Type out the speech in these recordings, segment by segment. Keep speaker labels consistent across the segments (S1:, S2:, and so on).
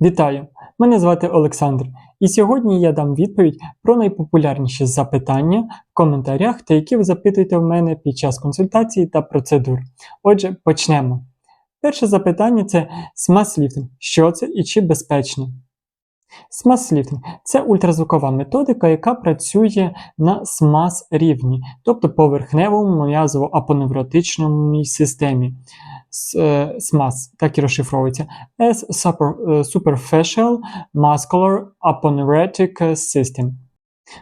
S1: Вітаю! Мене звати Олександр, і сьогодні я дам відповідь про найпопулярніші запитання в коментарях, та які ви запитуєте в мене під час консультації та процедур. Отже, почнемо. Перше запитання це смаз-ліфтинг. Що це і чи безпечне? Смаз-ліфтинг – це ультразвукова методика, яка працює на смаз рівні, тобто поверхневому м'язово-апоневротичному системі. Е, СМАС, так і розшифровується. super- е, Muscular Aponeurotic System.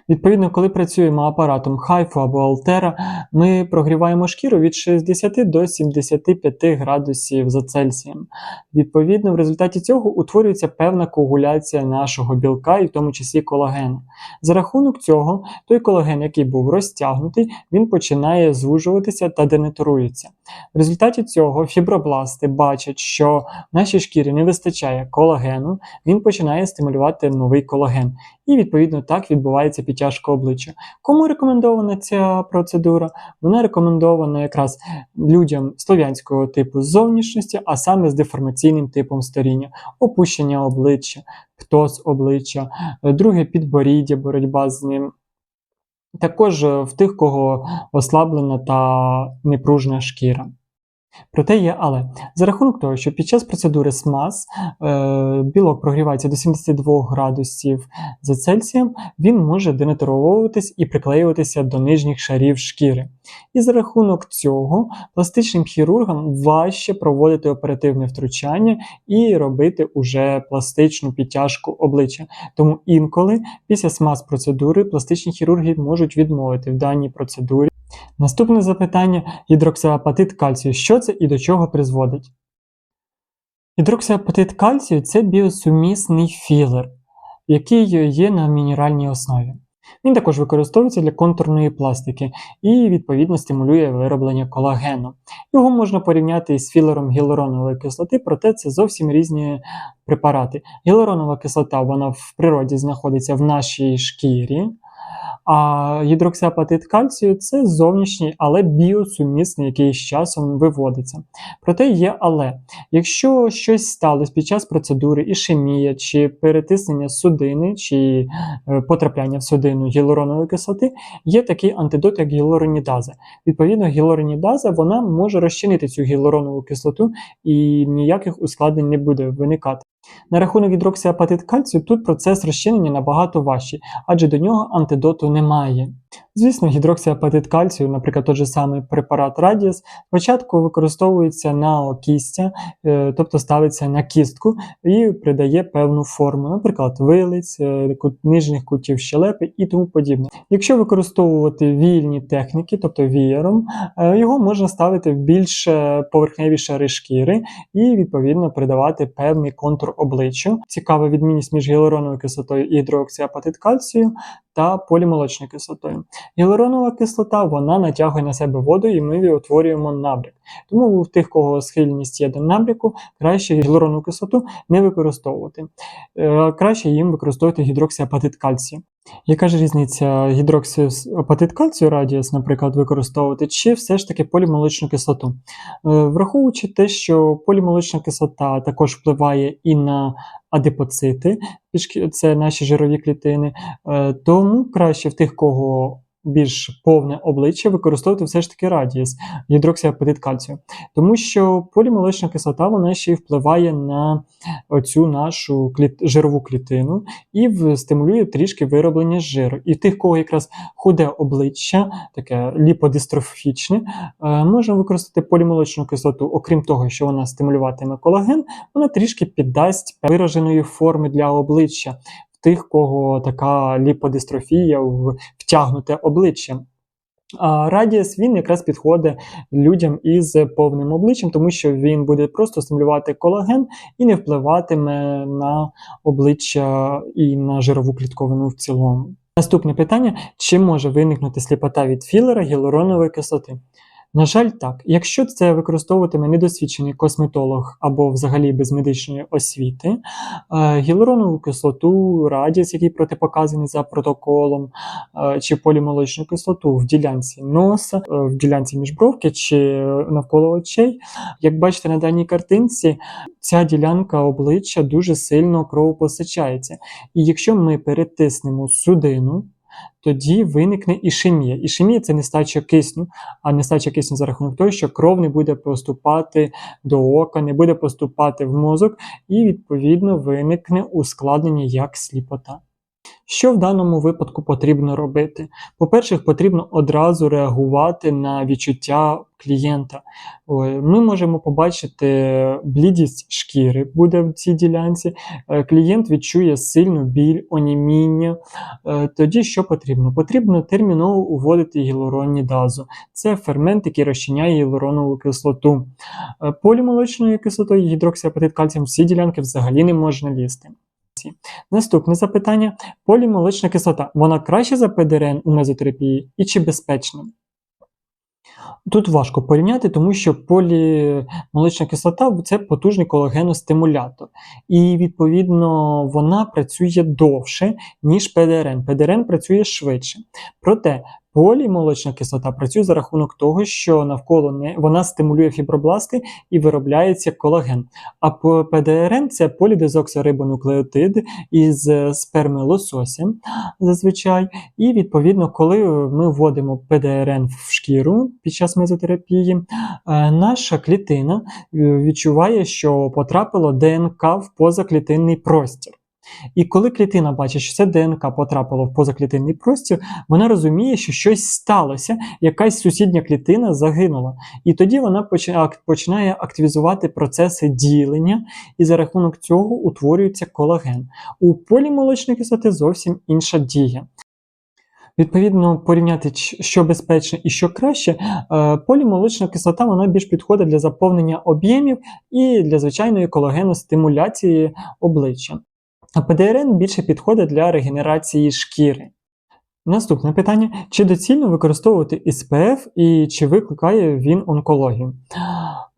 S1: Відповідно, коли працюємо апаратом хайфу або алтера, ми прогріваємо шкіру від 60 до 75 градусів за Цельсієм. Відповідно, в результаті цього утворюється певна коагуляція нашого білка, і в тому числі колагену. За рахунок цього, той колаген, який був розтягнутий, він починає звужуватися та денатурується. В результаті цього фібробласти бачать, що в нашій шкірі не вистачає колагену, він починає стимулювати новий колаген. І відповідно так відбувається підтяжка обличчя. Кому рекомендована ця процедура? Вона рекомендована якраз людям слов'янського типу зовнішності, а саме з деформаційним типом старіння, опущення обличчя, птоз обличчя, друге підборіддя, боротьба з ним. Також в тих, кого ослаблена та непружна шкіра. Проте є але. За рахунок того, що під час процедури СМАС е, білок прогрівається до 72 градусів за Цельсієм, він може денатуровуватись і приклеюватися до нижніх шарів шкіри. І за рахунок цього пластичним хірургам важче проводити оперативне втручання і робити уже пластичну підтяжку обличчя. Тому інколи після СМАС-процедури пластичні хірурги можуть відмовити в даній процедурі. Наступне запитання гідроксиапатит кальцію. Що це і до чого призводить? Гідроксиапатит кальцію це біосумісний філер, який є на мінеральній основі. Він також використовується для контурної пластики і, відповідно, стимулює вироблення колагену. Його можна порівняти із філером гіалуронової кислоти, проте це зовсім різні препарати. Гіалуронова кислота вона в природі знаходиться в нашій шкірі, а гідроксиапатит кальцію це зовнішній, але біосумісний, який з часом виводиться. Проте є але. Якщо щось сталося під час процедури ішемія, чи перетиснення судини, чи е, потрапляння в судину гіалуронової кислоти, є такий антидот, як гіалуронідаза. Відповідно, гіалуронідаза вона може розчинити цю гіалуронову кислоту і ніяких ускладнень не буде виникати. На рахунок гідроксиапатит кальцію тут процес розчинення набагато важчий, адже до нього антидоту немає. Звісно, гідроксиапатит кальцію, наприклад, той же самий препарат Радіс, спочатку використовується на окістя, е, тобто ставиться на кістку і придає певну форму, наприклад, вилиць, е, нижніх кутів щелепи і тому подібне. Якщо використовувати вільні техніки, тобто вієром, е, його можна ставити в більш поверхневі шари шкіри і відповідно придавати певний контур обличчю. Цікава відмінність між гіалуроновою кислотою і гідроксиапатит кальцію та полімолочною кислотою. Гіалуронова кислота вона натягує на себе воду, і ми утворюємо набряк. Тому в тих, кого схильність є до набряку, краще гіалуронову кислоту не використовувати. Е, Краще їм використовувати гідроксіапатит кальцію. Яка ж різниця гідроксіапатит кальцію радіас, наприклад, використовувати, чи все ж таки полімолочну кислоту? Е, Враховуючи те, що полімолочна кислота також впливає і на адипоцити, це наші жирові клітини, е, тому краще в тих, кого більш повне обличчя, використовувати все ж таки радіус, гідроксиапатит кальцію. Тому що полімолочна кислота вона ще й впливає на оцю нашу кліт... жирову клітину і в- стимулює трішки вироблення жиру. І тих, кого якраз худе обличчя, таке ліподистрофічне, е, можна використати полімолочну кислоту, окрім того, що вона стимулюватиме колаген, вона трішки піддасть вираженої форми для обличчя тих, кого така ліподистрофія, в- втягнуте обличчя. А радіус він якраз підходить людям із повним обличчям, тому що він буде просто стимулювати колаген і не впливатиме на обличчя і на жирову клітковину в цілому. Наступне питання: чи може виникнути сліпота від філера гіалуронової кислоти? На жаль, так. Якщо це використовуватиме недосвідчений косметолог або взагалі без медичної освіти, е, гіалуронову кислоту, радіс, який протипоказаний за протоколом, е, чи полімолочну кислоту в ділянці носа, е, в ділянці міжбровки чи навколо очей, як бачите на даній картинці, ця ділянка обличчя дуже сильно кровопостачається. І якщо ми перетиснемо судину, тоді виникне ішемія. Ішемія це нестача кисню, а нестача кисню за рахунок того, що кров не буде поступати до ока, не буде поступати в мозок, і відповідно виникне ускладнення як сліпота. Що в даному випадку потрібно робити? По-перше, потрібно одразу реагувати на відчуття клієнта. Ми можемо побачити блідість шкіри буде в цій ділянці. Е, Клієнт відчує сильну біль, оніміння. Е, Тоді що потрібно? Потрібно терміново уводити гіалуронідазу. Це фермент, який розчиняє гіалуронову кислоту. Е, Полімолочною кислотою і гідроксиапатит кальцієм всі ділянки взагалі не можна лізти. Наступне запитання: полімолочна кислота. Вона краще за ПДРН у мезотерапії і чи безпечна? Тут важко порівняти, тому що полімолочна кислота це потужний колагеностимулятор. І, відповідно, вона працює довше, ніж ПДРН. ПДРН працює швидше. Проте полімолочна кислота працює за рахунок того, що навколо не вона стимулює фібробласти і виробляється колаген. А ПДРН це полідезоксирибонуклеотид із сперми лосося зазвичай. І відповідно, коли ми вводимо ПДРН в шкіру під час мезотерапії, е, наша клітина е, відчуває, що потрапило ДНК в позаклітинний простір. І коли клітина бачить, що це ДНК потрапило в позаклітинний простір, вона розуміє, що щось сталося, якась сусідня клітина загинула. І тоді вона починає активізувати процеси ділення, і за рахунок цього утворюється колаген. У полімолочної кислоти зовсім інша дія. Відповідно, порівняти, що безпечно і що краще, е, полімолочна кислота вона більш підходить для заповнення об'ємів і для звичайної колагеностимуляції обличчя. А ПДРН більше підходить для регенерації шкіри. Наступне питання: чи доцільно використовувати СПФ і чи викликає він онкологію?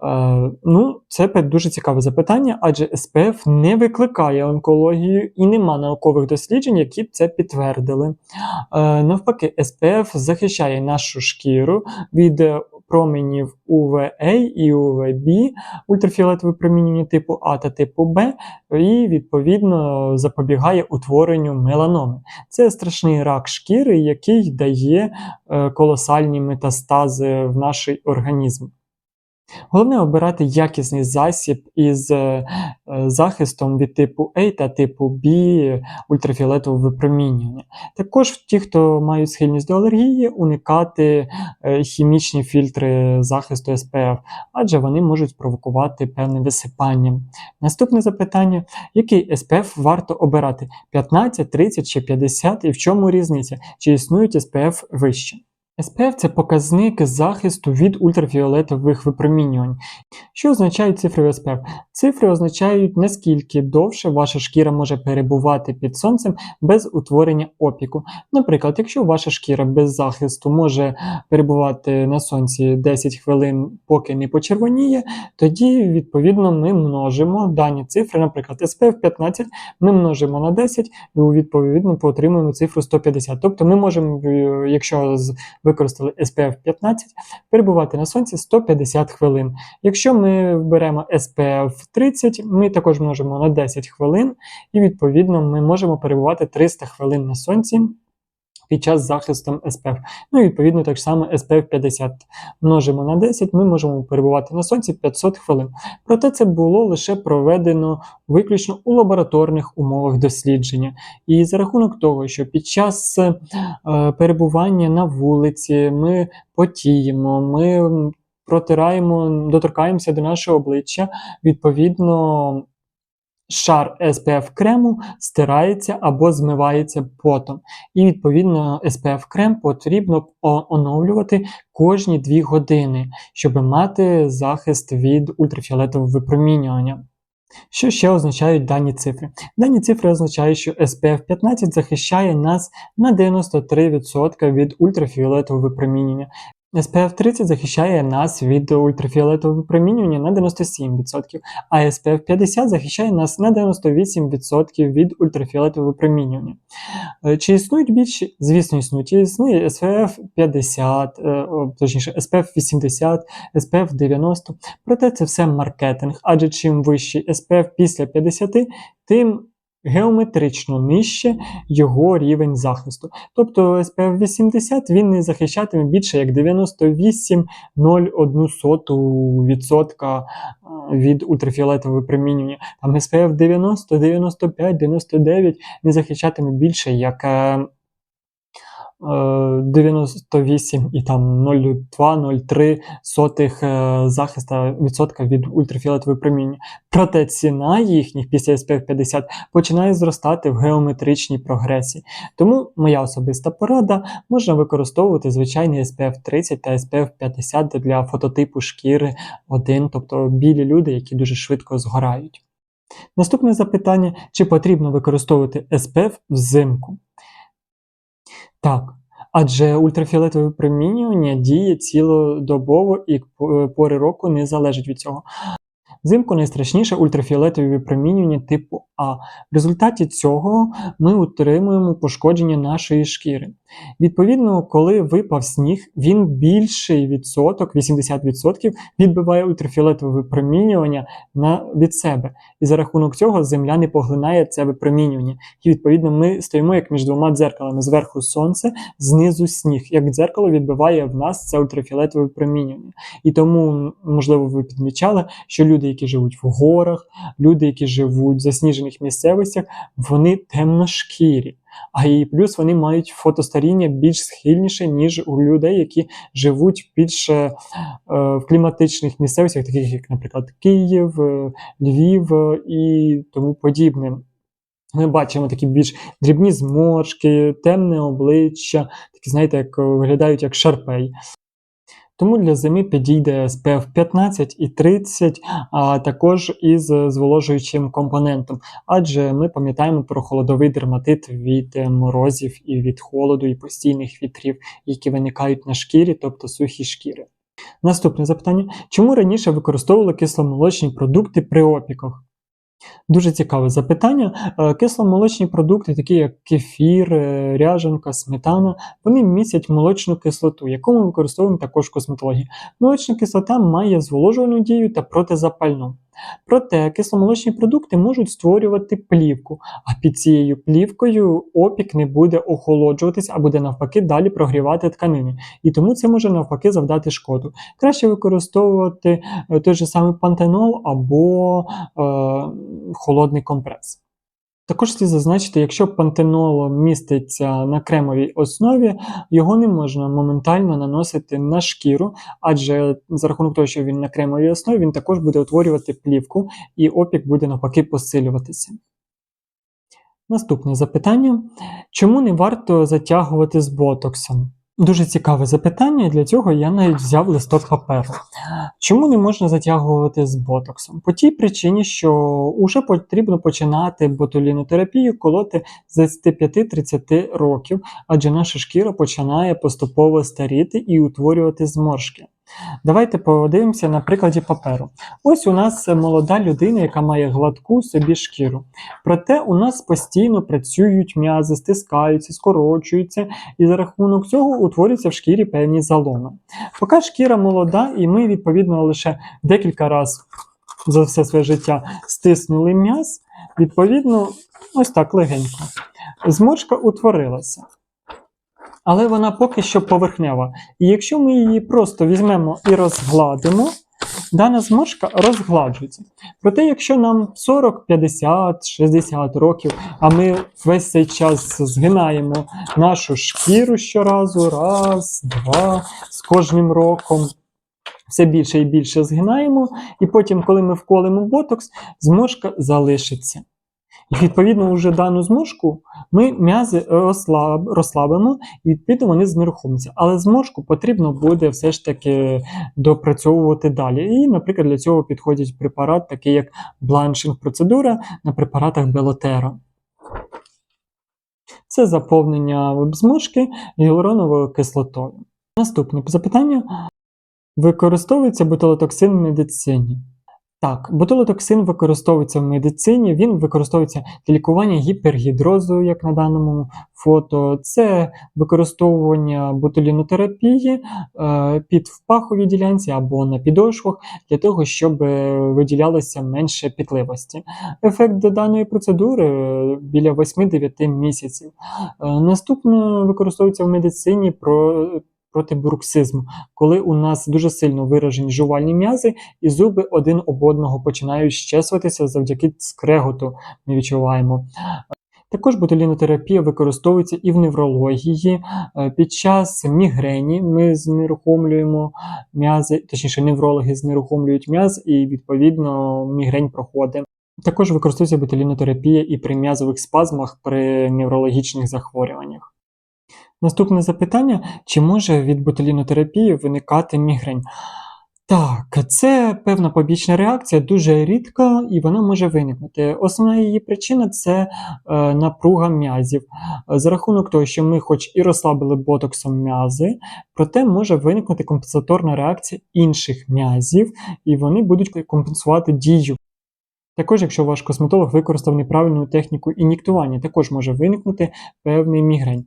S1: Е, ну, Це дуже цікаве запитання, адже СПФ не викликає онкологію і нема наукових досліджень, які б це підтвердили. Е, навпаки, СПФ захищає нашу шкіру від променів UVA і UVB, ультрафіолетове промінювання типу А та типу Б, і відповідно запобігає утворенню меланоми. Це страшний рак шкіри, який дає е, колосальні метастази в наш організм. Головне обирати якісний засіб із е, е, захистом від типу A та типу B ультрафіолетового випромінювання. Також ті, хто мають схильність до алергії, уникати е, хімічні фільтри захисту SPF, адже вони можуть провокувати певне висипання. Наступне запитання: який SPF варто обирати? 15, 30 чи 50 і в чому різниця? Чи існують SPF вище? SPF – це показник захисту від ультрафіолетових випромінювань. Що означають цифри SPF? Цифри означають, наскільки довше ваша шкіра може перебувати під сонцем без утворення опіку. Наприклад, якщо ваша шкіра без захисту може перебувати на сонці 10 хвилин, поки не почервоніє, тоді, відповідно, ми множимо дані цифри, наприклад, SPF 15 ми множимо на 10 і відповідно отримуємо цифру 150. Тобто ми можемо, якщо використали SPF 15, перебувати на сонці 150 хвилин. Якщо ми беремо SPF 30, ми також можемо на 10 хвилин, і відповідно ми можемо перебувати 300 хвилин на сонці. Під час захисту SPF. Ну і відповідно так само SPF 50 множимо на 10, ми можемо перебувати на сонці 500 хвилин. Проте це було лише проведено виключно у лабораторних умовах дослідження. І за рахунок того, що під час е, перебування на вулиці ми потіємо, ми протираємо, доторкаємося до нашого обличчя, відповідно. Шар SPF крему стирається або змивається потом. І, відповідно, SPF крем потрібно оновлювати кожні 2 години, щоб мати захист від ультрафіолетового випромінювання. Що ще означають дані цифри? Дані цифри означають, що SPF 15 захищає нас на 93% від ультрафіолетового випромінювання. SPF 30 захищає нас від ультрафіолетового випромінювання на 97%, а SPF 50 захищає нас на 98% від ультрафіолетового випромінювання. Е, Чи існують більші? Звісно, існують. Існує SPF 50, е, точніше, SPF 80, SPF 90. Проте це все маркетинг, адже чим вищий SPF після 50, тим геометрично нижче його рівень захисту. Тобто SPF 80 він не захищатиме більше як 98,01% від ультрафіолетового випромінювання. Там SPF 90, 95, 99 не захищатиме більше як е, 98 і там 0,2-0,3 сотих е, захиста відсотка від ультрафіолетового випроміння. Проте ціна їхніх після SPF 50 починає зростати в геометричній прогресії. Тому моя особиста порада можна використовувати звичайний SPF 30 та SPF 50 для фототипу шкіри 1, тобто білі люди, які дуже швидко згорають. Наступне запитання: чи потрібно використовувати SPF взимку? Так. Адже ультрафіолетове промінювання діє цілодобово і п- пори року не залежить від цього. Взимку найстрашніше ультрафіолетові випромінювання типу А. В результаті цього ми отримуємо пошкодження нашої шкіри. Відповідно, коли випав сніг, він більший відсоток, 80% відбиває ультрафіолетове випромінювання на, від себе. І за рахунок цього земля не поглинає це випромінювання. І відповідно ми стоїмо як між двома дзеркалами: зверху сонце, знизу сніг. Як дзеркало відбиває в нас це ультрафіолетове випромінювання. І тому, можливо, ви підмічали, що люди, які живуть в горах, люди, які живуть в засніжених місцевостях, вони темношкірі. А і плюс вони мають фотостаріння більш схильніше, ніж у людей, які живуть більш е, в кліматичних місцевостях, таких як, наприклад, Київ, е, Львів е, і тому подібне. Ми бачимо такі більш дрібні зморшки, темне обличчя, такі, знаєте, як е, виглядають як шарпей. Тому для зими підійде SPF 15 і 30, а також із зволожуючим компонентом. Адже ми пам'ятаємо про холодовий дерматит від е, морозів і від холоду і постійних вітрів, які виникають на шкірі, тобто сухі шкіри. Наступне запитання: чому раніше використовували кисломолочні продукти при опіках? Дуже цікаве запитання. Е, Кисломолочні продукти, такі як кефір, ряженка, сметана, вони містять молочну кислоту, яку ми використовуємо також в косметології. Молочна кислота має зволожувальну дію та протизапальну. Проте кисломолочні продукти можуть створювати плівку, а під цією плівкою опік не буде охолоджуватись, а буде навпаки далі прогрівати тканини. І тому це може навпаки завдати шкоду. Краще використовувати е, той же самий пантенол або е, холодний компрес. Також слід зазначити, якщо пантенол міститься на кремовій основі, його не можна моментально наносити на шкіру, адже за рахунок того, що він на кремовій основі, він також буде утворювати плівку, і опік буде навпаки посилюватися. Наступне запитання: чому не варто затягувати з ботоксом? Дуже цікаве запитання, для цього я навіть взяв листок паперу. Чому не можна затягувати з ботоксом? По тій причині, що вже потрібно починати ботулінотерапію колоти з 25-30 років, адже наша шкіра починає поступово старіти і утворювати зморшки. Давайте подивимося на прикладі паперу. Ось у нас молода людина, яка має гладку собі шкіру. Проте у нас постійно працюють м'язи, стискаються, скорочуються, і за рахунок цього утворюються в шкірі певні заломи. Поки шкіра молода, і ми, відповідно, лише декілька разів за все своє життя стиснули м'яз, відповідно, ось так легенько. Зморшка утворилася. Але вона поки що поверхнева. І якщо ми її просто візьмемо і розгладимо, дана зморшка розгладжується. Проте, якщо нам 40, 50, 60 років, а ми весь цей час згинаємо нашу шкіру щоразу, раз, два, з кожним роком. Все більше і більше згинаємо, і потім, коли ми вколимо ботокс, зморшка залишиться. І відповідно вже дану зморшку ми м'язи розслаб, розслабимо, і відповідно вони знерухомляться. Але зморшку потрібно буде все ж таки допрацьовувати далі. І, наприклад, для цього підходить препарат, такий як бланшинг процедура на препаратах Белотера. Це заповнення зморшки гіалуроновою кислотою. Наступне запитання: використовується ботулотоксин в медицині? Так, ботулотоксин використовується в медицині, він використовується для лікування гіпергідрозу, як на даному фото. Це використовування ботулінотерапії е, під впаховій ділянці або на підошвах для того, щоб е, виділялося менше пітливості. Ефект даної процедури е, біля 8-9 місяців. Наступно використовується в медицині про, проти бруксизму, коли у нас дуже сильно виражені жувальні м'язи, і зуби один об одного починають щесуватися завдяки скреготу. Ми відчуваємо. Також ботулінотерапія використовується і в неврології. Е, Під час мігрені ми знерухомлюємо м'язи, точніше, неврологи знерухомлюють м'яз, і відповідно мігрень проходить. Також використовується ботулінотерапія і при м'язових спазмах при неврологічних захворюваннях. Наступне запитання: чи може від ботулінотерапії виникати мігрень? Так, це певна побічна реакція, дуже рідка, і вона може виникнути. Основна її причина це е, напруга м'язів. За рахунок того, що ми, хоч і розслабили ботоксом м'язи, проте може виникнути компенсаторна реакція інших м'язів, і вони будуть компенсувати дію. Також, якщо ваш косметолог використав неправильну техніку ін'єктування, також може виникнути певний мігрень.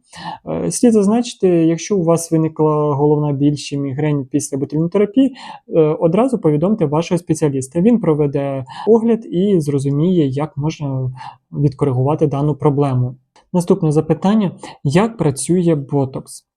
S1: Е, Слід зазначити, якщо у вас виникла головна біль мігрень після ботулінотерапії, е, одразу повідомте вашого спеціаліста. Він проведе огляд і зрозуміє, як можна відкоригувати дану проблему. Наступне запитання: як працює ботокс?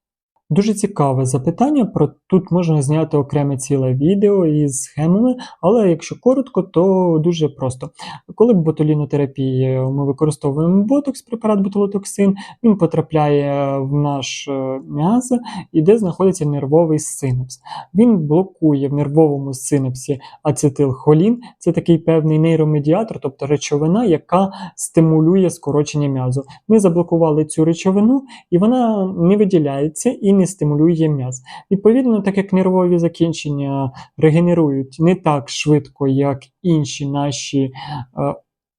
S1: Дуже цікаве запитання. Про тут можна зняти окреме ціле відео із схемами, але якщо коротко, то дуже просто. Коли ботулінотерапії ми використовуємо ботокс, препарат ботулотоксин, він потрапляє в наш е, м'яз, і де знаходиться нервовий синапс. Він блокує в нервовому синапсі ацетилхолін, це такий певний нейромедіатор, тобто речовина, яка стимулює скорочення м'язу. Ми заблокували цю речовину, і вона не виділяється і не стимулює м'яз. Відповідно, так як нервові закінчення регенерують не так швидко, як інші наші е,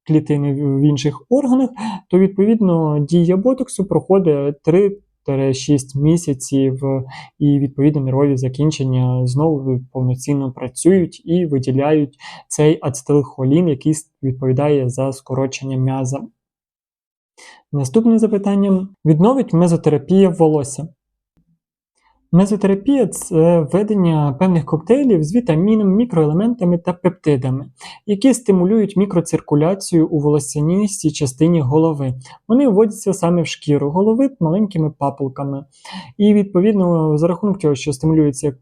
S1: клітини в інших органах, то відповідно дія ботоксу проходить 3-6 місяців, і відповідно нервові закінчення знову повноцінно працюють і виділяють цей ацетилхолін, який відповідає за скорочення м'яза. Наступне запитання: відновить мезотерапія волосся? Мезотерапія це введення певних коктейлів з вітамінами, мікроелементами та пептидами, які стимулюють мікроциркуляцію у волосянистій частині голови. Вони вводяться саме в шкіру голови маленькими папулками. І відповідно, за рахунок того, що стимулюється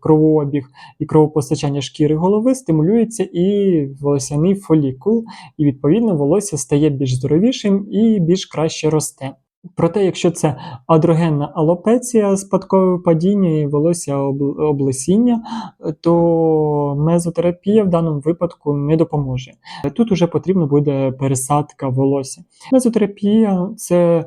S1: кровообіг і кровопостачання шкіри голови, стимулюється і волосяний фолікул, і відповідно волосся стає більш здоровішим і більш краще росте. Проте, якщо це адрогенна алопеція, спадкове падіння і волосся облесіння, то мезотерапія в даному випадку не допоможе. Тут уже потрібна буде пересадка волосся. Мезотерапія це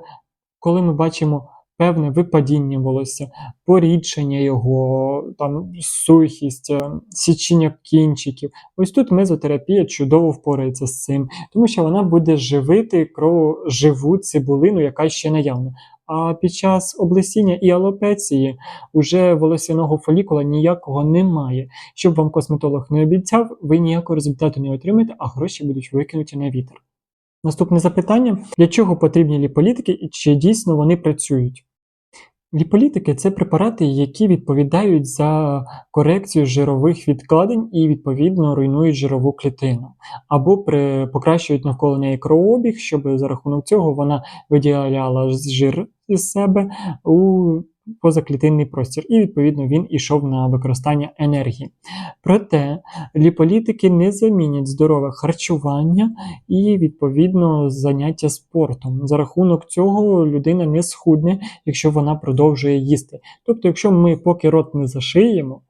S1: коли ми бачимо певне випадіння волосся, порідшення його, там сухість, е, січення кінчиків. Ось тут мезотерапія чудово впорається з цим, тому що вона буде живити кровоживу цибулину, яка ще наявна. А під час облесіння і алопеції уже волосяного фолікула ніякого немає. Щоб вам косметолог не обіцяв, ви ніякого результату не отримаєте, а гроші будуть викинуті на вітер. Наступне запитання: для чого потрібні ліполітики і чи дійсно вони працюють? Ліполітики це препарати, які відповідають за корекцію жирових відкладень і відповідно руйнують жирову клітину, або при покращують навколо неї кровообіг, щоб за рахунок цього вона виділяла жир із себе. У позаклітинний простір, і відповідно він ішов на використання енергії. Проте ліполітики не замінять здорове харчування і відповідно заняття спортом. За рахунок цього людина не схудне, якщо вона продовжує їсти. Тобто, якщо ми поки рот не зашиємо,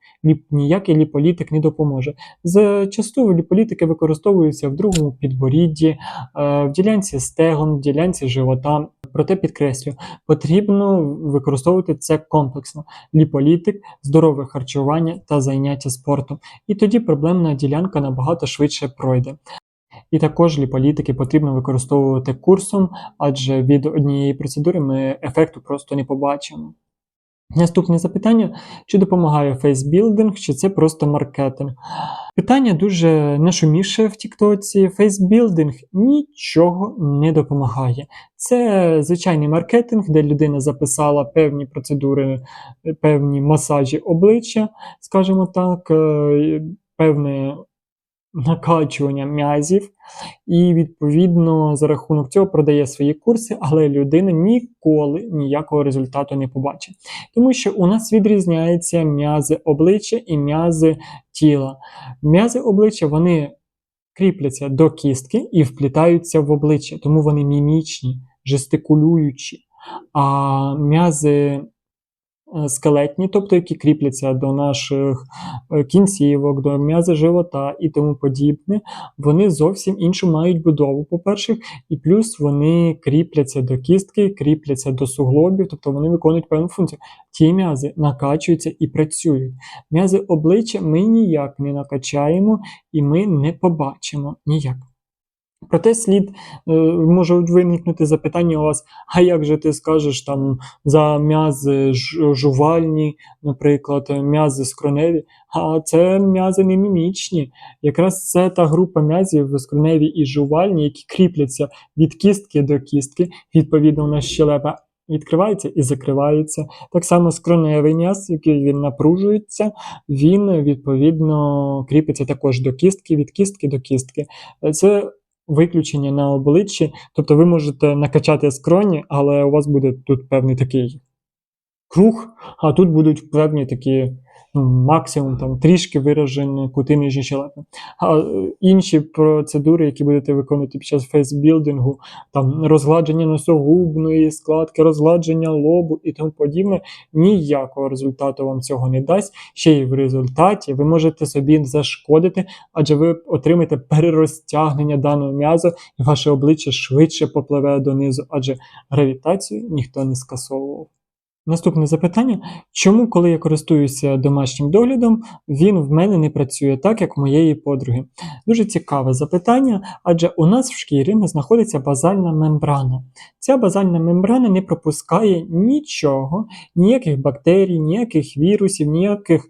S1: ніякий ліполітик не допоможе. Зачасту ліполітики використовуються в другому підборідді, е, в ділянці стегон, в ділянці живота. Проте підкреслю, потрібно використовувати це комплексно: ліполітик, здорове харчування та заняття спортом. І тоді проблемна ділянка набагато швидше пройде. І також ліполітики потрібно використовувати курсом, адже від однієї процедури ми ефекту просто не побачимо. Наступне запитання: чи допомагає фейсбілдинг, чи це просто маркетинг? Питання дуже нашуміше в Тіктоці. Фейсбілдинг нічого не допомагає. Це звичайний маркетинг, де людина записала певні процедури, певні масажі обличчя, скажімо так, е, певне накачування м'язів, і відповідно за рахунок цього продає свої курси, але людина ніколи ніякого результату не побачить. Тому що у нас відрізняються м'язи обличчя і м'язи тіла. М'язи обличчя вони кріпляться до кістки і вплітаються в обличчя, тому вони мімічні, жестикулюючі. А м'язи скелетні, тобто які кріпляться до наших е, кінцівок, до м'язи живота і тому подібне, вони зовсім іншу мають будову, по-перше, і плюс вони кріпляться до кістки, кріпляться до суглобів, тобто вони виконують певну функцію. Ті м'язи накачуються і працюють. М'язи обличчя ми ніяк не накачаємо і ми не побачимо ніяк. Проте слід е, може виникнути запитання у вас: а як же ти скажеш там за м'язи жувальні, наприклад, м'язи скроневі? А це м'язи не мімічні. Якраз це та група м'язів скроневі і жувальні, які кріпляться від кістки до кістки. Відповідно, нас щелепа відкривається і закривається. Так само скроневий м'яз, який він напружується, він відповідно кріпиться також до кістки, від кістки до кістки. Це виключення на обличчі. Тобто ви можете накачати скроні, але у вас буде тут певний такий круг, а тут будуть певні такі максимум там трішки виражені кути нижні щелепи. А е, інші процедури, які будете виконувати під час фейсбілдингу, там розгладження носогубної складки, розгладження лобу і тому подібне, ніякого результату вам цього не дасть. Ще й в результаті ви можете собі зашкодити, адже ви отримаєте перерозтягнення даного м'язу, і ваше обличчя швидше попливе донизу, адже гравітацію ніхто не скасовував. Наступне запитання: чому, коли я користуюся домашнім доглядом, він в мене не працює так, як у моєї подруги? Дуже цікаве запитання, адже у нас в шкірі знаходиться базальна мембрана. Ця базальна мембрана не пропускає нічого, ніяких бактерій, ніяких вірусів, ніяких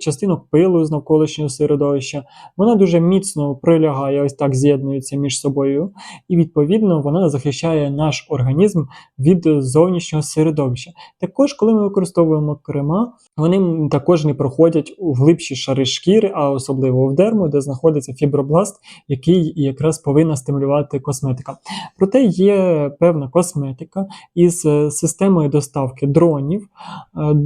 S1: частинок пилу з навколишнього середовища. Вона дуже міцно прилягає, ось так з'єднується між собою, і відповідно вона захищає наш організм від зовнішнього середовища. Також, коли ми використовуємо крема, вони також не проходять у глибші шари шкіри, а особливо в дерму, де знаходиться фібробласт, який якраз повинна стимулювати косметика. Проте є певна косметика із системою доставки дронів. Е,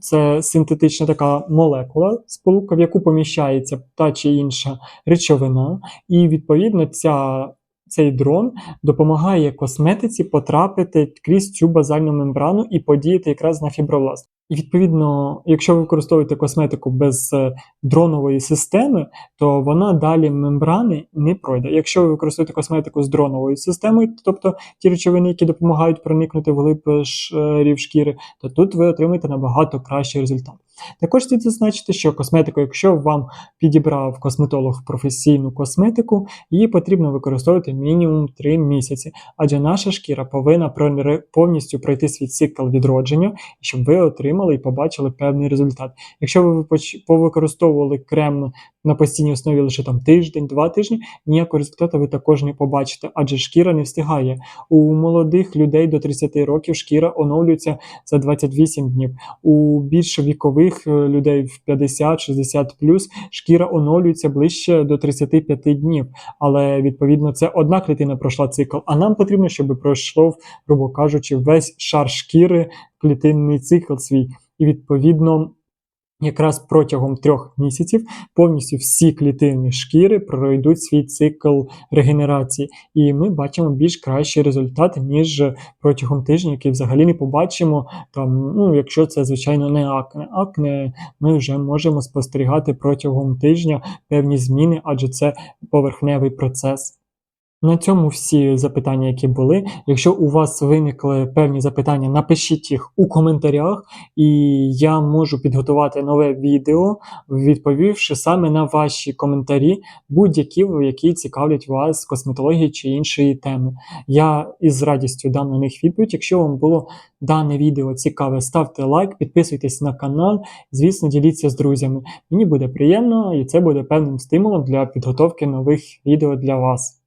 S1: Це синтетична така молекула, сполука, в яку поміщається та чи інша речовина, і відповідно ця. Цей дрон допомагає косметиці потрапити крізь цю базальну мембрану і подіяти якраз на фібробласт. І відповідно, якщо ви використовуєте косметику без е, дронової системи, то вона далі мембрани не пройде. Якщо ви використовуєте косметику з дроновою системою, тобто ті речовини, які допомагають проникнути в глиб шарів шкіри, то тут ви отримаєте набагато кращий результат. Також слід зазначити, що косметику, якщо вам підібрав косметолог професійну косметику, її потрібно використовувати мінімум 3 місяці, адже наша шкіра повинна повністю пройти свій цикл відродження, щоб ви отримали і побачили певний результат. Якщо ви повикористовували крем на постійній основі лише там тиждень, два тижні, ніякого результату ви також не побачите, адже шкіра не встигає. У молодих людей до 30 років шкіра оновлюється за 28 днів. У більш вікових е, людей в 50-60 плюс шкіра оновлюється ближче до 35 днів. Але відповідно це одна клітина пройшла цикл. А нам потрібно, щоб пройшов, грубо кажучи, весь шар шкіри, клітинний цикл свій. І відповідно. Якраз протягом трьох місяців повністю всі клітини шкіри пройдуть свій цикл регенерації, і ми бачимо більш кращий результат, ніж протягом тижня, який взагалі не побачимо, там, ну, якщо це, звичайно, не акне. Акне ми вже можемо спостерігати протягом тижня певні зміни, адже це поверхневий процес. На цьому всі запитання, які були. Якщо у вас виникли певні запитання, напишіть їх у коментарях, і я можу підготувати нове відео, відповівши саме на ваші коментарі, будь-які, які цікавлять вас з косметології чи іншої теми. Я із радістю дам на них відповідь. Якщо вам було дане відео цікаве, ставте лайк, підписуйтесь на канал, звісно, діліться з друзями. Мені буде приємно і це буде певним стимулом для підготовки нових відео для вас.